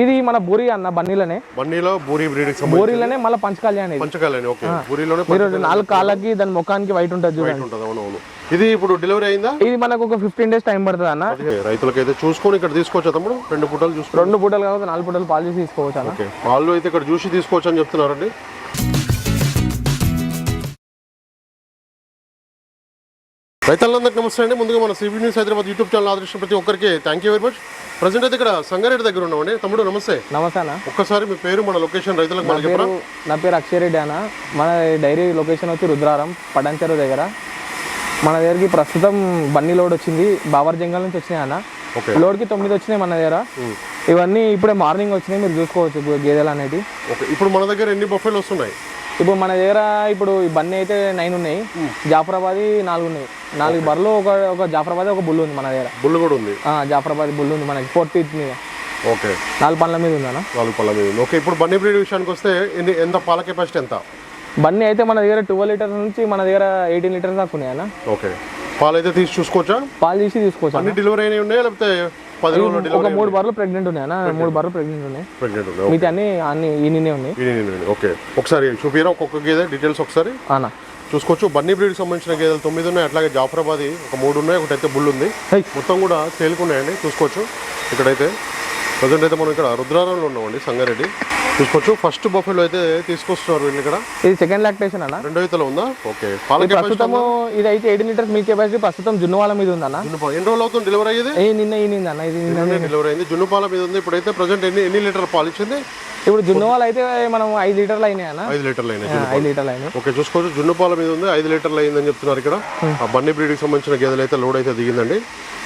ఇది మన బూరి అన్న బన్నీలనే. బన్నీలో బూరి బూరిలోనే మళ్ళీ పంచకళ్యాణ్ ఓకే. బూరిలోనే మీరు నాలుగు కాళ్ళకి దాని ముఖానికి వైట్ ఉంటుంది చూడండి. అవునవును. ఇది ఇప్పుడు డెలివరీ అయిందా? ఇది మనకు ఒక ఫిఫ్టీన్ డేస్ టైం పడుతుంది అన్న. ఓకే రైతులకైతే చూసుకొని ఇక్కడ తీసుకోవచ్చా తమ్ముడు? రెండు పూటలు చూసుకో రెండు పూటలు కాకపోతే నాలుగు పూటలు పాలు చేసి తీసుకోవచ్చు వాళ్ళు అయితే ఇక్కడ చూసి తీసుకోవచ్చు అని చెప్తున్నారండి. రైతులందరికీ నమస్తే అండి. ముందుగా మన CB news Hyderabad YouTube channel ఆదరించిన ప్రతి ఒక్కరికి thank you very much present అయితే ఇక్కడ సంగారెడ్డి దగ్గర ఉన్నామండి. తమ్ముడు నమస్తే. నమస్తే అన్న. ఒక్కసారి మీ పేరు మన లొకేషన్ రైతులకు చెప్పరా పేరు నా పేరు అక్షయ్ రెడ్డి అన్న. మన డైరీ లొకేషన్ వచ్చి రుద్రారం పడంచెరు దగ్గర. మన దగ్గరికి ప్రస్తుతం బన్నీ లోడ్ వచ్చింది. బావర్ జంగల్ నుంచి వచ్చినాయి అన్న. లోడ్కి తొమ్మిది వచ్చినాయి మన దగ్గర. ఇవన్నీ ఇప్పుడే మార్నింగ్ వచ్చినాయి. మీరు చూసుకోవచ్చు గేదెలు ఓకే. ఇప్పుడు మన దగ్గర ఎన్ని బఫెలు వస్తున్నాయి? ఇప్పుడు మన దగ్గర ఇప్పుడు ఈ బన్నీ అయితే నైన్ ఉన్నాయి. జాఫరాబాద్ నాలుగు ఉన్నాయి. నాలుగు బర్రెలు ఒక ఒక జాఫరాబాద్ ఒక బుల్ ఉంది మన దగ్గర. బుల్లు కూడా ఉంది? జాఫరాబాద్ బుల్ ఉంది మనకి. ఫోర్త్ మీద. ఓకే. నాలుగు పండ్ల మీద ఉందన్న. నాలుగు పళ్ళ మీద ఉంది. ఓకే ఇప్పుడు బన్నీ బ్రీడ్ విషయానికి వస్తే ఎంత పాల కెపాసిటీ ఎంత? బన్నీ అయితే మన దగ్గర ట్వెల్వ్ లీటర్స్ నుంచి మన దగ్గర ఎయిటీన్ లీటర్స్ దాకా ఉన్నాయి అన్న ఓకే. పాలు అయితే తీసి చూసుకోవచ్చా? పాలు తీసి తీసుకోవచ్చు. అన్ని డెలివరీ అయినాయి ఉన్నాయా? లేకపోతే పది రోజులు ఒక మూడు బర్రెలు ప్రెగ్నెంట్ ఉన్నాయి మూడు బర్రెలు ప్రెగ్నెంట్ ఉన్నాయి. ప్రెగ్నెంట్ ఉన్నాయి మిగతా అన్ని అన్ని ఈయననే ఉన్నాయి. ఇది నేను- నేను- ఓకే ఒకసారి చూపిరా ఒక్కొక్క గేదె డీటెయిల్స్ ఒకసారి. అన్న. చూసుకోవచ్చు. బన్నీ బ్రీడ్కి సంబంధించిన గేదెలు తొమ్మిది ఉన్నాయి. అట్లాగే జాఫరాబాద్ ఒక మూడు ఉన్నాయి. ఒకటి అయితే బుల్ ఉంది. మొత్తం కూడా సేల్కున్నాయండి చూసుకోవచ్చు. ఇక్కడైతే ప్రజెంట్ అయితే మనం ఇక్కడ రుద్రారంలో ఉన్నామండి సంగారెడ్డి. చూసుకోవచ్చు ఫస్ట్ బఫెలో అయితే తీసుకొస్తున్నారు వీళ్ళు ఇక్కడ. ఇది సెకండ్ లాక్టేషన్ అన్న. రెండో ఇతలో ఉందా? ఓకే. పాల ప్రస్తుతము ఇది అయితే ఎయిటీన్ లీటర్స్ మిల్క్ కెపాసిటీ ప్రస్తుతం జున్ను వాళ్ళ మీద ఉందన్న. ఎన్ని రోజులు అవుతుంది డెలివరీ అయ్యేది? ఏ నిన్న ఈనింది అన్న ఇది నిన్న డెలివరీ అయింది. జున్ను పాల మీద ఉంది. ఇప్పుడైతే ప్రజెంట్ ఎన్ని ఎన్ని లీటర్ పాలు ఇచ్చింది? ఇప్పుడు జున్ను వాళ్ళు అయితే మనం ఐదు లీటర్లు అయినాయి అన్న. ఐదు లీటర్లు అయినాయి. ఐదు లీటర్లు అయినాయి. ఓకే చూసుకోవచ్చు. జున్ను పాల మీద ఉంది. ఐదు లీటర్లు అయిందని చెప్తున్నారు ఇక్కడ. ఆ బన్నీ బ్రీడ్కి సంబంధించిన గేదెలు అయితే లోడ్ అయితే దిగిందండి.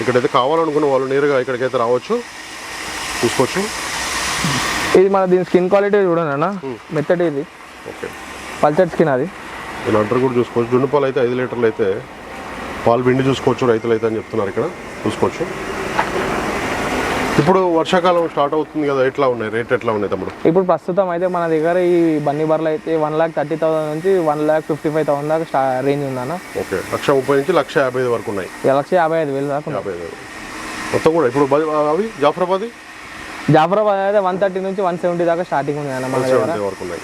ఇక్కడైతే కావాలనుకున్న వాళ్ళు నేరుగా ఇక్కడికైతే రావచ్చు. చూసుకోవచ్చు. ఇది మన దీని స్కిన్ క్వాలిటీ చూడండి అన్న. మెత్తటి ఇది. ఓకే. పల్చటి స్కిన్ అది. అంటారు కూడా చూసుకోవచ్చు. జున్ను పాలు అయితే ఐదు లీటర్లు అయితే పాలు పిండి చూసుకోవచ్చు రైతులు అయితే అని చెప్తున్నారు ఇక్కడ. చూసుకోవచ్చు. ఇప్పుడు వర్షాకాలం స్టార్ట్ అవుతుంది కదా ఎట్లా ఉన్నాయి? రేట్ ఎట్లా ఉన్నాయి తమ్ముడు? ఇప్పుడు ప్రస్తుతం అయితే మన దగ్గర ఈ బన్నీ బర్రెలు అయితే వన్ లాక్ థర్టీ థౌసండ్ నుంచి one lakh fifty five thousand దాకా రేంజ్ ఉందన్న ఓకే. లక్ష ముప్పై నుంచి లక్ష యాభై ఐదు వరకు ఉన్నాయి. లక్ష యాభై ఐదు వేలు దాకా ఉంది. యాభై ఐదు మొత్తం కూడా ఇప్పుడు అవి? జాఫరాబాద్? జాఫరాబాద్ అయితే వన్ థర్టీ నుంచి వన్ సెవెంటీ దాకా స్టార్టింగ్ ఉంది అన్న మన దగ్గర సెవెంటీ వరకు ఉన్నాయి.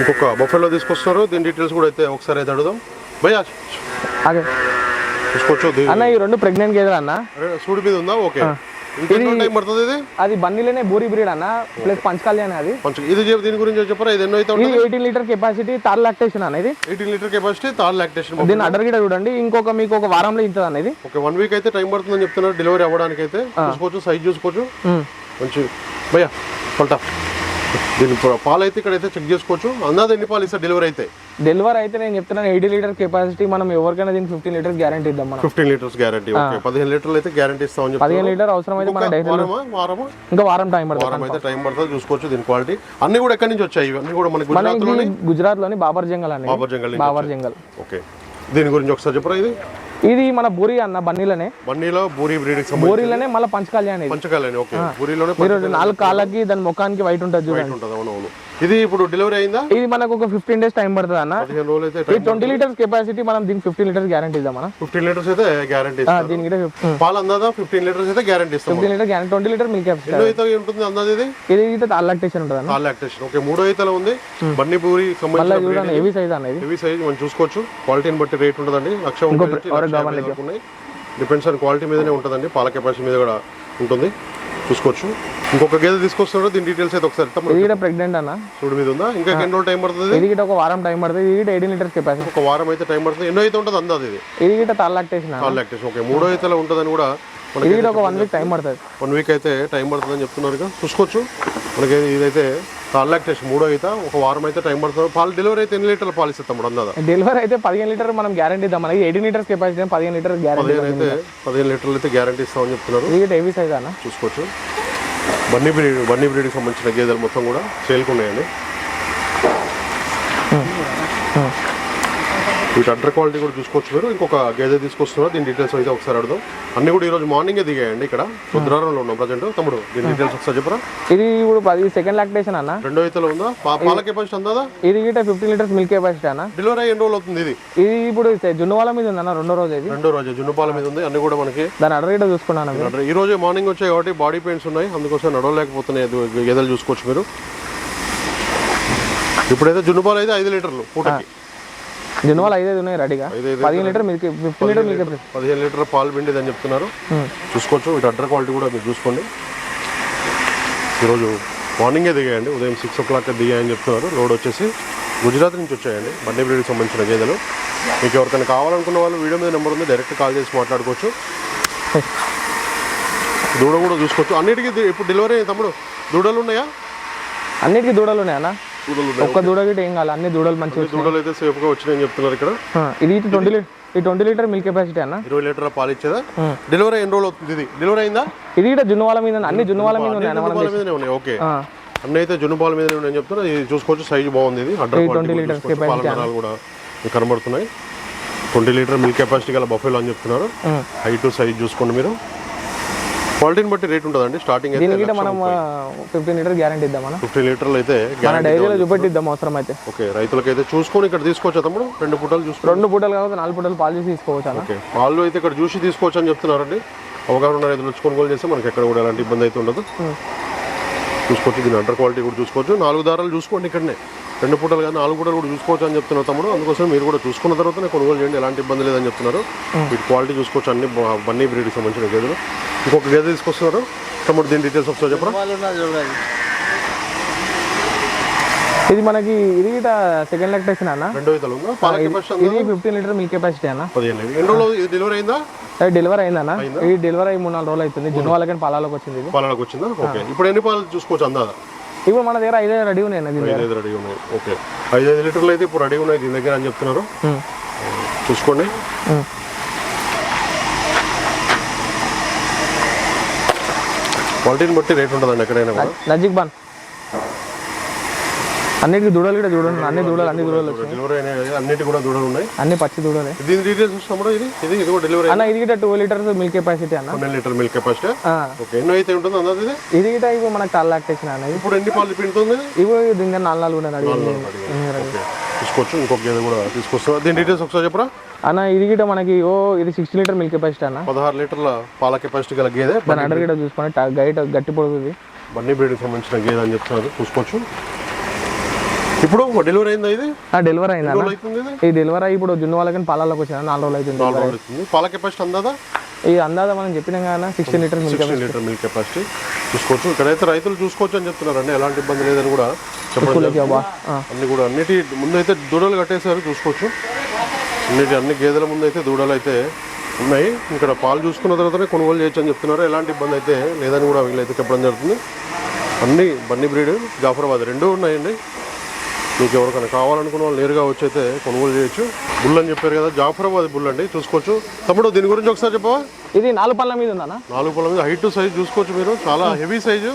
ఇంకొక బఫెలో తీసుకొస్తున్నారు దీని డీటెయిల్స్ కూడా అయితే ఒకసారి అయితే అడుగుదాం. భయ్యా అదే. చూసుకోవచ్చు అన్న ఈ రెండు ప్రెగ్నెంట్ గేదెలు అన్న. సూడి మీద ఉందా? ఓకే. ఇది అది బన్నీలోనే బూరి బ్రీడ్ అన్న ప్లస్ పంచకళ్యాణ్ అది. కొంచెం ఇది దీని గురించి చెప్పరా ఇది ఎన్నో అయితే eighteen litre capacity third lactation అన్న ఇది. Eighteen litre capacity third lactation దీన్ని అడర్ గిడ చూడండి ఇంకొక మీకు ఒక వారంలో ఇంటుంది అన్న ఇది. ఓకే వన్ వీక్ అయితే టైం పడుతుందని చెప్తున్నారు డెలివరీ అవ్వడానికి అయితే చూసుకోవచ్చు సైజ్ చూసుకోవచ్చు. మంచి భయ్యా పల్టా. దీని పాలు అయితే ఇక్కడైతే చెక్ చేసుకోవచ్చు. అందాది ఎన్ని పాలు ఇస్తారు? డెలివరీ అయితే? డెలివరీ అయితే నేను చెప్తున్నాను ఎయిటీ లీటర్ కెపాసిటీ మనం ఎవరికైనా దీనికి ఫిఫ్టీన్ లీటర్స్ గ్యారంటీ ఇద్దాం మనం. Fifteen litres guarantee okay. పదిహేను లీటర్లు అయితే గ్యారంటీ చెప్తున్నారు పదిహేను లీటర్ అవసరం అయితే మన వారమా? వారమా? ఇంకా వారం టైం పడుతుంది వారం అయితే టైం పడుతుంది. చూసుకోవచ్చు దీని క్వాలిటీ అన్ని కూడా ఎక్కడి నుంచి వచ్చాయి? ఇవన్నీ కూడా మన మన గుజరాత్లోని బాబర్ జంగల్ అండి. బాబర్ జంగల్ బాబర్ జంగల్. ఓకే. దీని గురించి ఒకసారి చెప్పరా ఇది? ఇది మన బూరి అన్న బన్నీలనే. బన్నీలో బూరి సంబంధించి బూరిలోనే మళ్ళీ పంచకళ్యాణ్ పంచకాలని ఓకే. బూరిలోనే మీరు నాలుగు కాళ్ళకి దాని ముఖానికి వైట్ ఉంటుంది చూడండి. ఇది ఇప్పుడు డెలివరీ అయిందా? ఇది మనకు ఒక ఫిఫ్టీన్ డేస్ టైం పడుతుంది అన్న. ట్వంటీ లీటర్స్ కెపాసిటీ మనం దీనికి ఫిఫ్టీన్ లీటర్స్ గ్యారంటీ ఇద్దాం అన్న. ఫిఫ్టీన్ లీటర్స్ అయితే గ్యారంటీ దీనికి పాలు అందాదా? ఫిఫ్టీన్ లీటర్స్ అయితే గ్యారంటీ ఇస్తాం fifteen litre guarantee twenty litre milk capacity ఉంటుంది అందాది ఇది? ఇది అయితే లాక్టేషన్ ఉంటుంది అన్న. లాక్టేషన్ ఓకే మూడో అయితే ఉంది. బన్నీ పూరి సంబంధించిన హెవీ సైజ్ అన్న ఇది. హెవీ సైజ్ మనం చూసుకోవచ్చు. క్వాలిటీని బట్టి రేట్ ఉంటుందండి. లక్ష ఉన్నాయి. డిపెండ్స్ ఆన్ క్వాలిటీ మీదనే ఉంటుందండి. పాల కెపాసిటీ మీద కూడా ఉంటుంది. చూసుకోవచ్చు. ఇంకొక గేదె తీసుకొస్తున్నాడు. దీని డీటెయిల్స్ అయితే ఒకసారి తమ్ముడు ఇది కూడా ప్రెగ్నెంట్ అన్న. చూడు మీద ఉందా? ఇంకా ఎన్ని రోజులు టైం పడుతుంది? ఇది ఒక వారం టైం పడుతుంది. ఇది ఎయిటీన్ లీటర్స్ కెపాసిటీ ఒక వారం అయితే టైం పడుతుంది. ఎన్నో అయితే ఉంటుంది అందాది ఇది. ఇది గిట్ట తాల్ లాక్టేషన్ లాక్టేషన్ ఓకే మూడో అయితే ఉంటుందని కూడా మనకి ఇది ఒక వన్ వీక్ టైం పడుతుంది. వన్ వీక్ అయితే టైం పడుతుందని చెప్తున్నారు చూసుకోవచ్చు. మనకి ఇదైతే కాల్ లాక్టేషన్ మూడో అయితే ఒక వారం అయితే టైం పడుతుంది. పాలు డెలివరీ అయితే ఎన్ని లీటర్ల పాలు ఇస్తాం అందాదా? డెలివరీ అయితే పదిహేను లీటర్ మనం గ్యారంటీ ఇద్దాం. మనకి ఎయిటీన్ లీటర్స్ కెపాసిటీ పదిహేను లీటర్ గ్యారంటీ అయితే పదిహేను లీటర్లు అయితే గ్యారంటీ ఇస్తామని చెప్తున్నారు. ఇది హెవీ సైజ్ అన్న? చూసుకోవచ్చు. బన్నీ బ్రీడ్ బన్నీ బ్రీడ్కి సంబంధించిన గేదెలు మొత్తం కూడా సేల్కి వీటి అడ్డర్ క్వాలిటీ కూడా చూసుకోవచ్చు మీరు. ఇంకొక గేదె తీసుకొస్తున్నారు. దీని డీటెయిల్స్ అయితే ఒకసారి అడుగుదాం. అన్ని కూడా ఈరోజు మార్నింగే దిగాయండి ఇక్కడ. రుద్రారంలో ఉన్నాం ప్రజెంట్ తమ్ముడు దీని డీటెయిల్స్ ఒకసారి చెప్పరా? ఇది ఇప్పుడు పది సెకండ్ లాక్టేషన్ అన్న. రెండో అయితే ఉందా? పాల కెపాసిటీ అందా? ఇది గిట్ట ఫిఫ్టీ లీటర్స్ మిల్క్ కెపాసిటీ అన్న. డెలివరీ అయ్యి ఎన్ని రోజులు అవుతుంది ఇది? ఇది ఇప్పుడు జున్నువాల మీద ఉంది అన్న రెండో రోజు ఇది. రెండో రోజు జున్నుపాల మీద ఉంది. అన్ని కూడా మనకి దాని అడర్ గిట్ట చూసుకున్నాను ఈ రోజే మార్నింగ్ వచ్చాయి కాబట్టి బాడీ పెయిన్స్ ఉన్నాయి. అందుకోసం నడవలేకపోతున్నాయి గేదెలు చూసుకోవచ్చు మీరు. ఇప్పుడైతే జున్నుపాలు అయితే ఐదు లీటర్లు పూటకి. జున్నువాల ఐదైదు ఉన్నాయి రెడీగా ఐదు ఐదు పదిహేను litre milk fifty litre capacity పదిహేను లీటర్ పాలు పిండిది అని చెప్తున్నారు. చూసుకోవచ్చు. ఇటు అడ్డర్ క్వాలిటీ కూడా మీరు చూసుకోండి. ఈరోజు మార్నింగే దిగాయండి. ఉదయం సిక్స్ ఓ క్లాక్ దిగాయని చెప్తున్నారు. లోడ్ వచ్చేసి గుజరాత్ నుంచి వచ్చాయండి. బండి బ్రీడ్కి సంబంధించిన గేదెలు. మీకు ఎవరికైనా కావాలనుకున్న వాళ్ళు వీడియో మీద నెంబర్ ఉంది. డైరెక్ట్ కాల్ చేసి మాట్లాడుకోవచ్చు. దూడ కూడా చూసుకోవచ్చు. అన్నిటికీ ఇప్పుడు డెలివరీ తమ్ముడు. దూడలు ఉన్నాయా? అన్నిటికీ దూడలు ఉన్నాయి అన్న? దూడలు ఉన్నాయి ఒక్క దూడ గిట్ట ఏం కాదు అన్ని దూడలు మంచిగా దూడలు అయితే సేఫ్గా వచ్చినాయని చెప్తున్నారు ఇక్కడ. ఇది ట్వంటీ లీటర్ ఈ ట్వంటీ లీటర్ మిల్క్ కెపాసిటీ అన్న? ఇరవై లీటర్ల పాలు ఇచ్చేదా? డెలివరీ ఎన్ని రోజులు అవుతుంది ఇది? డెలివరీ అయిందా? ఇది కూడా జున్నువాల మీద. అన్ని జున్నువాల మీద ఉన్నాయి ఓకే. అన్నీ అయితే జున్నుపాల మీదనే ఉన్నాయని చెప్తున్నా ఇది చూసుకోవచ్చు సైజు బాగుంది ఇది. 20 కూడా కనబడుతున్నాయి. ట్వంటీ లీటర్ మిల్క్ కెపాసిటీ గల బఫెలో అని చెప్తున్నారు. హైట్ సైజ్ చూసుకోండి మీరు. క్వాలిటీని బట్టి రేట్ ఉంటుందండి. స్టార్టింగ్ అయితే దీనికి మనం ఫిఫ్టీన్ లీటర్ గ్యారంటీ ఇద్దాం అన్న? ఫిఫ్టీ లీటర్లు అయితే మన డైరీలో చూపెట్టిద్దాం అవసరం అయితే ఓకే రైతులకైతే చూసుకొని ఇక్కడ తీసుకోవచ్చా తమ్ముడు రెండు పూటలు చూసుకోండి రెండు పూటలు కాకపోతే నాలుగు పూటలు పాలు చేసి తీసుకోవచ్చు ఓకే వాళ్ళు అయితే ఇక్కడ చూసి తీసుకోవచ్చు అని చెప్తున్నారండి. అవగాహన ఉన్న రైతులు వచ్చి కొనుగోలు చేస్తే మనకి ఎక్కడ కూడా ఎలాంటి ఇబ్బంది అయితే ఉండదు. చూసుకోవచ్చు దీని అండర్ క్వాలిటీ కూడా చూసుకోవచ్చు. నాలుగు దారాలు చూసుకోండి ఇక్కడనే. రెండు పూటలు కానీ నాలుగు పూటలు కూడా చూసుకోవచ్చు అని చెప్తున్నారు తమ్ముడు. అందుకోసం మీరు కూడా చూసుకున్న తర్వాతనే కొనుగోలు చేయండి. ఎలాంటి ఇబ్బంది లేదని చెప్తున్నారు. వీటి క్వాలిటీ చూసుకోవచ్చు అన్ని బన్నీ బ్రీడ్కి సంబంధించిన గేదెలు. ఇంకొక గేదె తీసుకొస్తున్నారు. తమ్ముడు దీని డీటెయిల్స్ ఒకసారి చెప్పరా? ఇది మనకి ఇది సెకండ్ లాక్టేషన్ అన్న. రెండో ఇతలు ఇది ఫిఫ్టీన్ లీటర్. మిల్క్ కెపాసిటీ అన్న డెలివరీ అయిందా? అది డెలివరీ అయిందన్న ఇది డెలివరీ అయ్యి మూడు నాలుగు రోజులు అవుతుంది. జున్నువాలకి పాలలోకి వచ్చింది ఇది. పాలనకు వచ్చిందా? ఓకే. ఇప్పుడు ఎన్ని పాలు చూసుకోవచ్చు అందాదా ఇప్పుడు మన దగ్గర ఐదు రెడీ ఉన్నాయి ఐదు రెడీ ఉన్నాయి. ఓకే. ఐదు ఐదు లీటర్లు అయితే ఇప్పుడు రెడీ ఉన్నాయి దీని దగ్గర అని చెప్తున్నారు. చూసుకోండి. క్వాలిటీని బట్టి రేట్ ఉంటుందండి ఎక్కడైనా కూడా. నజిక్ బాన్. అన్నిటికీ దూడలు కూడా చూడండి. అన్ని దూడలు అన్ని దూడలు డెలివరీ అయినాయి. అన్నిటి కూడా దూడలు ఉన్నాయి. అన్ని పచ్చి దూడలే. దీని డీటెయిల్స్ చూస్తాము ఇది? ఇది ఇది కూడా డెలివరీ అన్న ఇది గిట్ట టూ లీటర్స్ మిల్క్ కెపాసిటీ అన్న. పన్నెండు లీటర్ మిల్క్ కెపాసిటీ ఓకే ఎన్నో అయితే ఉంటుంది అందదు ఇది? ఇది గిట్ట ఇప్పుడు మనకు టాల్ లాక్టేషన్ అన్న ఇది. ఇప్పుడు ఎన్ని పాలు పిండుతుంది? ఇవి దీని నాలుగు నాలుగు ఉన్నాయి రెడీ ఓకే తీసుకోవచ్చు ఇంకొక గేదె కూడా తీసుకొస్తాం దీని డీటెయిల్స్ ఒకసారి చెప్పరా? అన్న ఇది గిట్ట మనకి ఓ ఇది సిక్స్టీ లీటర్ మిల్క్ కెపాసిటీ అన్న. పదహారు లీటర్ల పాల కెపాసిటీ గల గేదె. దాని అడర్ గిట్ట చూసుకొని ట- గైట్ గట్టి పొడుగుతుంది బన్నీ బ్రీడ్కి సంబంధించిన గేదె అని చెప్తున్నారు. చూసుకోవచ్చు. ఇప్పుడు డెలివరీ అయిందా ఇది? ఆ డెలివరీ అయింది ఈ డెలివరీ ఇప్పుడు జున్ను వాళ్ళకి పాలలోకి వచ్చిన నాలుగు రోజులు అవుతుంది నాలుగు రోజులు అవుతుంది. పాల కెపాసిటీ అందాదా? ఈ అందాజ మనం చెప్పినాం కదా sixty litre milk sixteen litre milk capacity చూసుకోవచ్చు. ఇక్కడైతే రైతులు చూసుకోవచ్చు అని చెప్తున్నారండి. ఎలాంటి ఇబ్బంది లేదని కూడా చెప్పడం. అన్ని కూడా అన్నిటి ముందైతే దూడలు కట్టేశారు చూసుకోవచ్చు. అన్నిటి అన్ని గేదెల ముందు అయితే దూడలు అయితే ఉన్నాయి. ఇక్కడ పాలు చూసుకున్న తర్వాతనే కొనుగోలు చేయొచ్చు అని చెప్తున్నారు. ఎలాంటి ఇబ్బంది అయితే లేదని కూడా వీళ్ళైతే చెప్పడం జరుగుతుంది. అన్ని బన్నీ బ్రీడ్ జాఫరాబాద్ రెండు ఉన్నాయండి. మీకు ఎవరికైనా కావాలనుకున్న వాళ్ళు నేరుగా వచ్చి అయితే కొనుగోలు చేయొచ్చు. బుల్ అని చెప్పారు కదా జాఫరాబాద్ బుల్ అండి చూసుకోవచ్చు. తమ్ముడు దీని గురించి ఒకసారి చెప్పవా? ఇది నాలుగు పళ్ళ మీద ఉందన్న. నాలుగు పొలం మీద హైట్ సైజ్ చూసుకోవచ్చు మీరు. చాలా హెవీ సైజు.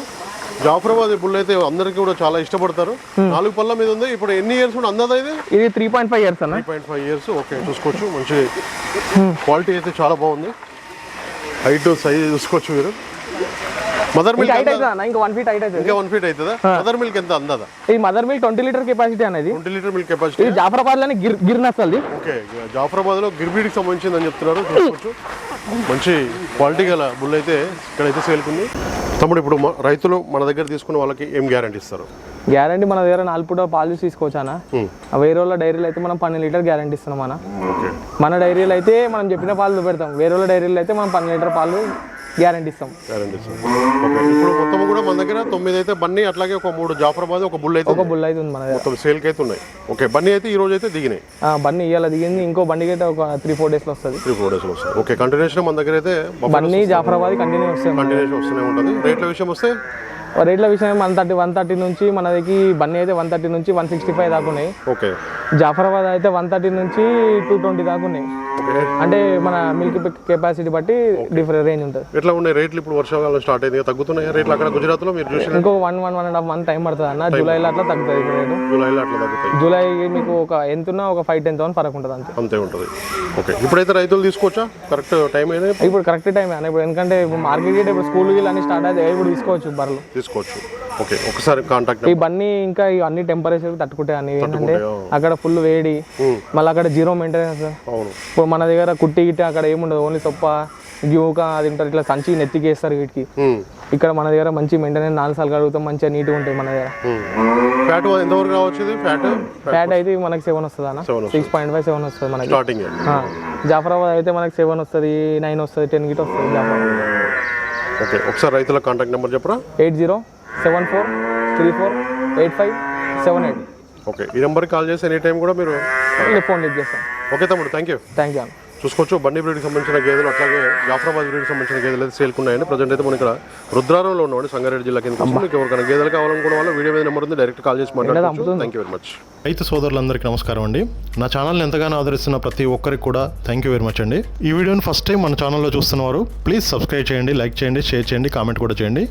జాఫరాబాద్ బుల్ అయితే అందరికీ కూడా చాలా ఇష్టపడతారు. నాలుగు పళ్ళ మీద ఉంది. ఇప్పుడు ఎన్ని ఇయర్స్ కూడా అందాదా ఇది? ఇది త్రీ పాయింట్ ఫైవ్ ఇయర్స్ అన్న. Three point five years. Okay చూసుకోవచ్చు. మంచి క్వాలిటీ అయితే చాలా బాగుంది. హైట్ సైజ్ చూసుకోవచ్చు మీరు. మదర్ మిల్క్ హైట్ అవుతుంది ఇంకా వన్ ఫీట్ హైట్ అవుతుంది ఇంకా వన్ ఫీట్ అవుతుందా? మదర్ మిల్క్ ఎంత అందాదా? ఇది mother milk twenty litre capacity అనేది. ట్వంటీ లీటర్ మిల్క్ కెపాసిటీ ఇది జాఫరాబాద్లోని గిర్ గిర్ నస్తల్ది ఓకే జాఫరాబాద్లో గిర్బీడికి సంబంధించిందని చెప్తున్నారు చూసుకోవచ్చు. మంచి క్వాలిటీ గల బుల్ అయితే ఇక్కడైతే సేల్కుంది తమ్ముడు ఇప్పుడు రైతులు మన దగ్గర తీసుకున్న వాళ్ళకి ఏం గ్యారంటీ ఇస్తారు? గ్యారంటీ మన దగ్గర నాలుగు పూట పాలు చూసి తీసుకోవచ్చు అన్న. ఆ వేరే వాళ్ళ డైరీలో అయితే మనం పన్నెండు లీటర్ గ్యారంటీ ఇస్తున్నాం ఓకే. మన డైరీలో అయితే మనం చెప్పిన పాలు పెడతాం వేరే వాళ్ళ డైరీలో అయితే మనం పన్నెండు లీటర్ పాలు గ్యారంటీ ఇస్తాం గ్యారంటీ ఇస్తారు ఓకే ఇప్పుడు మొత్తం కూడా మన దగ్గర తొమ్మిది అయితే బన్నీ అట్లాగే ఒక మూడు జాఫరాబాద్ ఒక బుల్ అయితే ఒక బుల్ అయితే ఉంది మన దగ్గర. మొత్తం సేల్కి అయితే ఉన్నాయి. ఓకే బన్నీ అయితే ఈ రోజు అయితే దిగినాయి. ఆ, బండి ఇవాళ దిగింది. ఇంకో బండికి అయితే ఒక త్రీ ఫోర్ డేస్లో వస్తుంది. త్రీ ఫోర్ డేస్లో వస్తాయి ఓకే కంటిన్యూషన్ మన దగ్గర అయితే బండి జాఫరాబాద్ కంటిన్యూ వస్తుంది. కంటిన్యూషన్ వస్తూనే ఉంటుంది. రేట్ల విషయం వస్తే రేట్ల విషయం వన్ థర్టీ వన్ థర్టీ నుంచి మనకి బన్నీ అయితే వన్ థర్టీ నుంచి వన్ సిక్స్టీ ఫైవ్ దాకా ఉన్నాయి. ఓకే. జాఫరాబాద్ అయితే వన్ థర్టీ నుంచి టూ ట్వంటీ దాకా ఉన్నాయి. అంటే మన మిల్క్ కెపాసిటీ బట్టి డిఫరెంట్ రేంజ్ ఉంటుంది. ఎట్లా ఉన్నాయి రేట్లు ఇప్పుడు వర్షాకాలం స్టార్ట్ అయింది తగ్గుతున్నాయి రేట్లు అక్కడ గుజరాత్లో మీరు చూసిన ఇంకో one one one and half month time పడుతుంది అన్న. జూలైలో అట్లా తగ్గుతుంది రేటు. జూలైలో అట్లా తగ్గుతాయి. జూలై మీకు ఒక ఎంత ఉన్నా ఒక ఫైవ్ టెన్ థౌసండ్ ఫరక్ ఉంటుంది అంతే. అంతే ఉంటుంది. ఓకే. ఇప్పుడైతే రైతులు తీసుకోవచ్చా? కరెక్ట్ టైం అయినా ఇప్పుడు కరెక్ట్ టైం అన్న. ఇప్పుడు ఎందుకంటే ఇప్పుడు మార్కెట్ ఇప్పుడు స్కూల్ గిట్ల అన్ని స్టార్ట్ అయితే ఇప్పుడు తీసుకోవచ్చు బర్రెలు. తీసుకోవచ్చు. ఓకే ఒకసారి కాంటాక్ట్ ఈ బన్నీ ఇంకా అన్ని టెంపరేచర్ తట్టుకుంటాయి అన్ని ఏంటంటే అక్కడ ఫుల్ వేడి. మళ్ళీ అక్కడ జీరో మెయింటెనెన్స్ అవును. ఇప్పుడు మన దగ్గర కుట్టి గిట్టి అక్కడ ఏముండదు ఓన్లీ సొప్ప గ్యూక అది ఉంటారు ఇట్లా సంచి నెత్తికేస్తారు వీటికి. ఇక్కడ మన దగ్గర మంచి మెయింటెనెన్స్ నాలుగు సార్లు కడుగుతాం మంచిగా నీట్గా ఉంటాయి మన దగ్గర. ఫ్యాట్ ఎంతవరకు రావచ్చు ఫ్యాట్ ఫ్యాట్ అయితే మనకి సెవెన్ వస్తుంది అన్న? సిక్స్ పాయింట్ ఫైవ్ సెవెన్ వస్తుంది మనకి. స్టార్టింగ్ జాఫరాబాద్ అయితే మనకి సెవెన్ వస్తుంది నైన్ వస్తుంది టెన్ గిట్ వస్తుంది జాఫరాబాద్ ఓకే ఒకసారి రైతుల కాంటాక్ట్ నెంబర్ చెప్పరా? Eight zero seven four three four eight five seven eight. Okay ఈ నెంబర్కి కాల్ చేసి ఎనీ టైం కూడా మీరు ఫోన్ లిఫ్ట్ చేస్తాను. ఓకే తమ్ముడు థ్యాంక్ యూ. థ్యాంక్ యూ చూసుకోవచ్చు. బండి బ్రీడ్కి సంబంధించిన గేదెలు అట్లాగే జాఫరాబాద్ బ్రీడ్కి సంబంధించిన గేదెలు అయితే సేల్కి ఉన్నాయండి. ప్రజెంట్ అయితే మనం ఇక్కడ రుద్రారంలో ఉన్నామండి సంగారెడ్డి జిల్లా కింద మీకు ఎవరికైనా గేదెలు కావాలనుకున్న వాళ్ళు వీడియో మీద నెంబర్ ఉంది డైరెక్ట్ కాల్ చేసి మాట్లాడవచ్చు థ్యాంక్ యూ వెరీ మచ్ రైతు సోదరులందరికీ నమస్కారం అండి. నా ఛానల్ని ఎంతగానో ఆదరిస్తున్న ప్రతి ఒక్కరికి కూడా థ్యాంక్ యూ వెరీ మచ్ అండి. ఈ వీడియోని ఫస్ట్ టైం మన ఛానల్లో చూస్తున్నవారు ప్లీజ్ సబ్స్క్రైబ్ చేయండి లైక్ చేయండి షేర్ చేయండి కామెంట్ కూడా చేయండి.